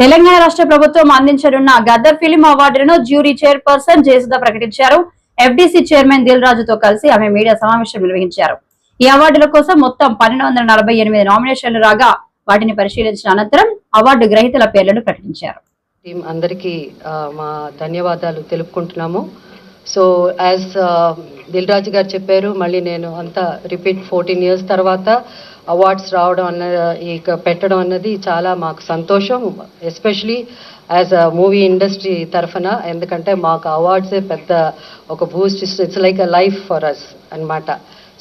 తెలంగాణ రాష్ట్ర ప్రభుత్వం అందించనున్న గద్దర్ ఫిలిం అవార్డులను జ్యూరీ చైర్పర్సన్ జయసుధ ప్రకటించారు. ఎఫ్డీసీ చైర్మన్ దిల్ రాజుతో కలిసి ఆమె మీడియా సమావేశం నిర్వహించారు. ఈ అవార్డుల కోసం మొత్తం పన్నెండు వందల నలభై ఎనిమిది నామినేషన్లు రాగా వాటిని పరిశీలించిన అనంతరం అవార్డు గ్రహీతల పేర్లను ప్రకటించారు. అందరికీ మా ధన్యవాదాలు తెలుపుకుంటున్నాము. సో యాజ్ దిల్ రాజు గారు చెప్పారు మళ్ళీ నేను అంతా రిపీట్ ఫోర్టీన్ ఇయర్స్ తర్వాత అవార్డ్స్ రావడం అన్న ఇక పెట్టడం అన్నది చాలా మాకు సంతోషం especially as a movie industry తరఫున ఎందుకంటే మాకు అవార్డ్సే పెద్ద ఒక boost it's like a life for us అన్నమాట.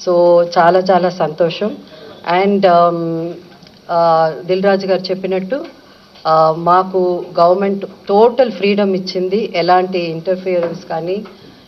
సో చాలా చాలా సంతోషం. అండ్ దిల్ రాజు గారు చెప్పినట్టు uh, మాకు గవర్నమెంట్ టోటల్ ఫ్రీడమ్ ఇచ్చింది. ఎలాంటి ఇంటర్ఫియరెన్స్ కానీ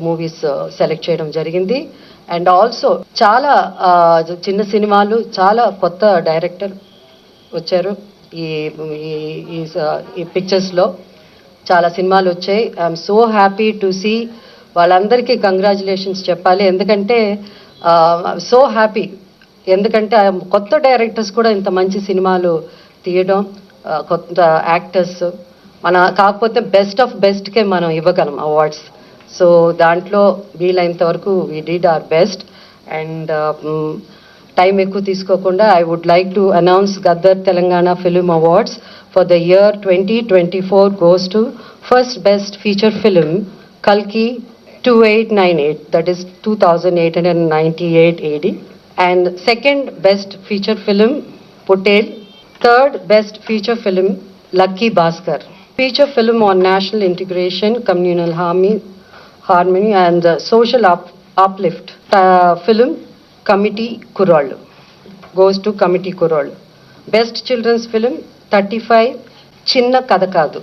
మూవీస్ సెలెక్ట్ చేయడం జరిగింది. అండ్ ఆల్సో చాలా చిన్న సినిమాలు చాలా కొత్త డైరెక్టర్ వచ్చారు. ఈ ఈ- ఈ పిక్చర్స్లో చాలా సినిమాలు వచ్చాయి. I'm so happy to see వాళ్ళందరికీ కంగ్రాచులేషన్స్ చెప్పాలి. ఎందుకంటే సో హ్యాపీ ఎందుకంటే ఆ కొత్త డైరెక్టర్స్ కూడా ఇంత మంచి సినిమాలు తీయడం కొత్త యాక్టర్స్ మన కాకపోతే బెస్ట్ ఆఫ్ బెస్ట్కే మనం ఇవ్వగలం అవార్డ్స్ సో దాంట్లో వీలైనంత వరకు we did our best and time ఎక్కువ తీసుకోకుండా I would like to announce Gaddar Telangana film awards for the year twenty twenty four goes to first best feature film కల్కి two eight nine eight that is two thousand eight hundred ninety eight AD and second best feature film Pottel third best feature film lucky Bhaskar feature film on national integration communal హార్మీ harmony and social up uplift. Film committee Kurrollu. Goes to committee Kurrollu. Best children's film thirty five Chinna Katha Kaadu.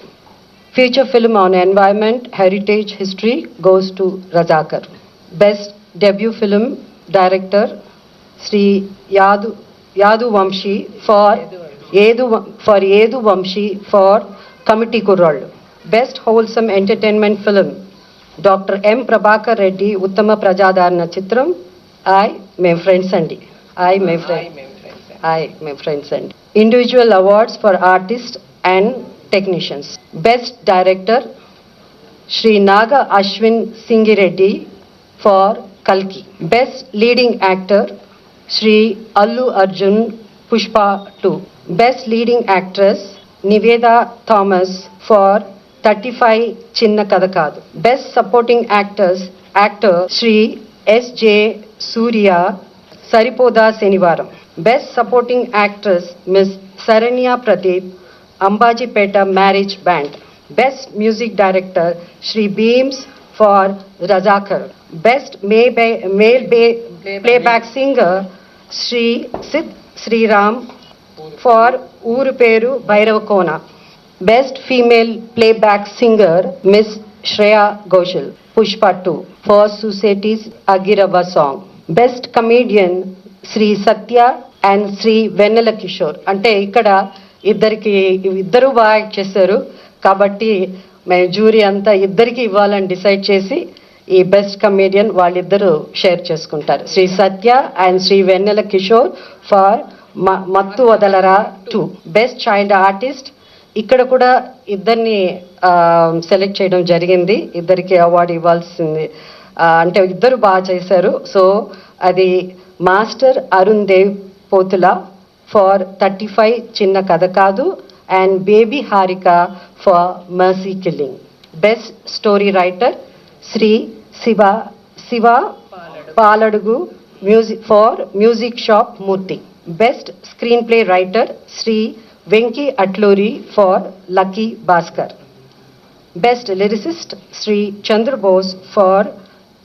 Future film on environment heritage history goes to Razakar. Best debut film director Shri Yadu Yadu Vamsi for Yadu for Yadu Vamsi for committee Kurrollu. Best wholesome entertainment film doctor M Prabhakar Reddy ఉత్తమ ప్రజాదరణ చిత్రం. ఐ మేము friends అండి ఐ మే friend Aay మేము friends అండి individual awards for artist and technicians best director Shri Naga Ashwin Singireddy for కల్కి best leading actor Shri Allu Arjun Pushpa two best leading actress Nivetha Thomas for thirty five Chinna Katha Kaadu. Best supporting actors actor Shri S J Surya Saripodhaa Sanivaaram. Best supporting actress miss Saranya Pradeep Ambajipeta marriage band best music director Shri Bheems for Razakar. Best May male playback singer Shri Sid Sriram for Ooru Peru Bhairavakona. Best female playback singer miss Shreya Ghoshal Pushpa two for societies అగిరవ song best comedian Shri Satya and Shri Vennela Kishore అంటే ఇక్కడ ఇద్దరికి ఇద్దరు బాగా act చేశారు కాబట్టి మేము jury అంతా ఇద్దరికి ఇవ్వాలని డిసైడ్ చేసి ఈ బెస్ట్ కమేడియన్ వాళ్ళిద్దరూ షేర్ చేసుకుంటారు. Shri Satya and Shri Vennela Kishore for Mathu Vadalara two best child artist ఇక్కడ కూడా ఇద్దరిని సెలెక్ట్ చేయడం జరిగింది. ఇద్దరికి అవార్డు ఇవ్వాల్సింది. అంటే ఇద్దరు బాగా చేశారు. సో అది master Arun Dev Pothula for thirty five Chinna Katha Kaadu. And baby Harika for mercy killing. Best story writer Shri Siva Siva Paladugu music for music shop Murthy. Best screenplay writer Shri Venki Atluri for Lucky Baskar. Best lyricist Sri Chandra Bose for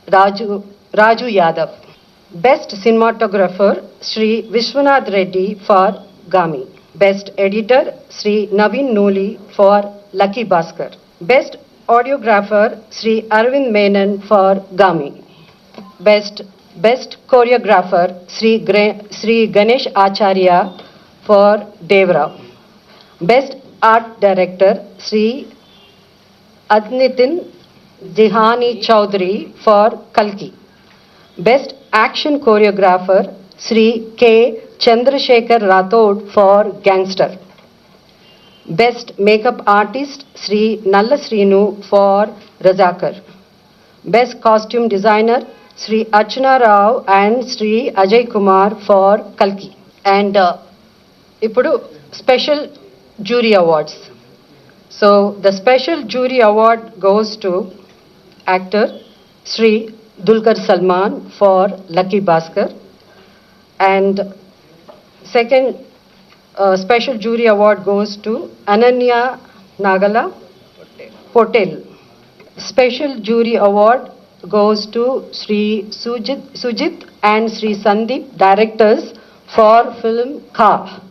Raju, Raju Yadav. Best cinematographer Sri Vishwanath Reddy for Gami. Best editor Sri Navin Noli for Lucky Baskar. Best audiographer Sri Arvind Menon for Gami. Best best choreographer Sri, Sri Ganesh Acharya for Devrao. Best art director Sri Adnitin Dihani Chowdhury for Kalki. Best action choreographer Sri K. Chandrasekhar Rathod for Gangster. Best makeup artist Sri Nalla Srinu for Razakar. Best costume designer Sri Archana Rao and Sri Ajay Kumar for Kalki. And uh, ఇప్పుడు special jury awards. So the special jury award goes to actor Sri Dulkar Salman for Lucky Bhaskar and second uh, special jury award goes to Ananya Nagala Potel. Special jury award goes to Sri Sujit, Sujit and Sri Sandeep directors for film Ka.